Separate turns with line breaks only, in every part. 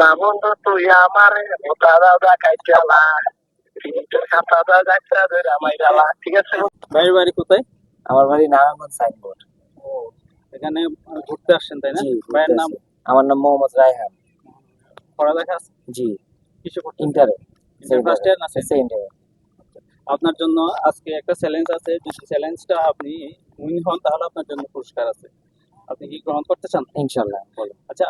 না বন্ধু তুই আমার মোটা দাদা কাইচালা খাতা দাদা ধরে আমায় ঠিক আছে
ভাইয়ের বাড়ি কোথায়?
আমার বাড়ি নারায়ণগঞ্জ সাইনবোর্ড।
এখানে ঘুরতে আসছেন তাই না? ভাইয়ের নাম?
আমার নাম মোহাম্মদ রায়হান।
পড়ালেখা আছে?
জি।
কিসে
ইন্টারে
ফার্স্ট ইয়ার না second year? আপনার জন্য আজকে একটা চ্যালেঞ্জ আছে। যদি চ্যালেঞ্জটা আপনি উইন হন তাহলে আপনার জন্য পুরস্কার আছে। আপনি কি গ্রহণ করতে চান?
ইনশাল্লাহ বলো।
আচ্ছা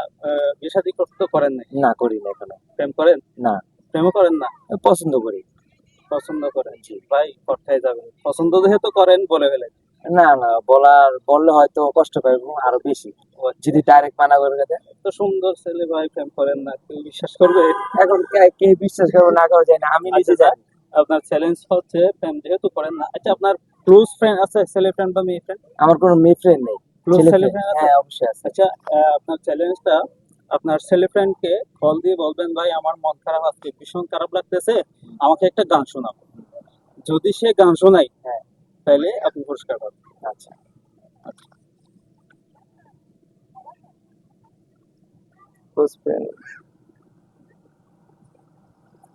বিয়ে শাদী করতে তো করেন নাই?
না করি না এখনও।
প্রেম করেন?
না।
প্রেমও করেন না?
পছন্দ করি।
পছন্দ করেন? ভাই কোথায় যাবেন? পছন্দ যেহেতু করেন বলে ফেলেন।
না না বলার বললে হয়তো কষ্ট আরও বেশি। যদি ডাইরেক্ট মানা করে দেয়।
এত সুন্দর ছেলে ভাই প্রেম করেন না কেউ বিশ্বাস করবে?
এখন কে- বিশ্বাস করবে না করে যায় না আমি নিজে
আচ্ছা,
জানি
আপনার চ্যালেঞ্জ হচ্ছে প্রেম যেহেতু করেন না। আচ্ছা আপনার ক্লোজ ফ্রেন্ড আছে ছেলে ফ্রেন্ড বা মেয়ে ফ্রেন্ড
আমার কোনো মেয়ে ফ্রেন্ড নেই।
Close
ছেলে
আছে?
হ্যাঁ অবশ্যই আছে।
আচ্ছা আপনার চ্যালেঞ্জটা আপনার ছেলে ফ্রেন্ডকে কল দিয়ে বলবেন ভাই আমার মন খারাপ আজকে ভীষণ খারাপ লাগতেছে আমাকে একটা গান শোনাবো যদি সে গান শোনাই
হ্যাঁ।
তাহলে আপনি পুরস্কার পাবেন।
আচ্ছা।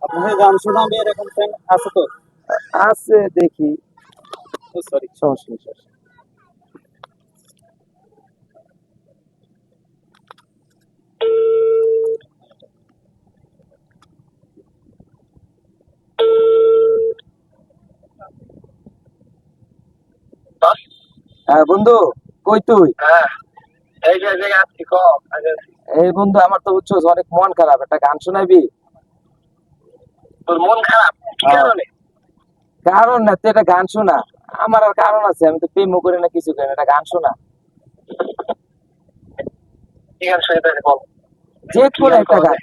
আপনাকে গান শোনাবে এরকম ফ্রেন্ড আছে তো?
আছে দেখি।
সরি
সমস্যা নেই সমস্যা নেই। হ্যাঁ বন্ধু কই তুই?
হ্যাঁ এই
বন্ধু আমার তো বুঝছ অনেক মন খারাপ। একটা গান শোনাবি?
তোর মন খারাপ?
হ্যাঁ।
কারণে?
না তুই একটা গান শোনা। আমার আর কারণ আছে আমি তো প্রেমও করি না কিছু করি না একটা গান শোনা। যে কোনো একটা গান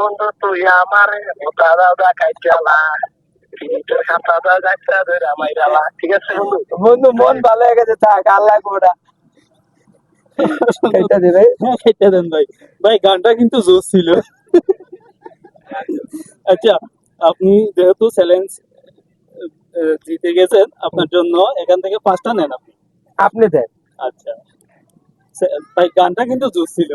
বন্ধু তুই আমার দাদা দাদা ধরে বন্ধু
মন ভালো হয়ে গেছে থাক আল্লাহ গোটা এটা দে ভাই
দেন ভাই। ভাই গানটা কিন্তু জোর ছিল। আচ্ছা আপনি যেহেতু চ্যালেঞ্জ জিতে গেছেন আপনার জন্য এখান থেকে পাঁচটা নেন আপনি।
আপনি দেন।
আচ্ছা। ভাই গানটা কিন্তু জোর ছিল।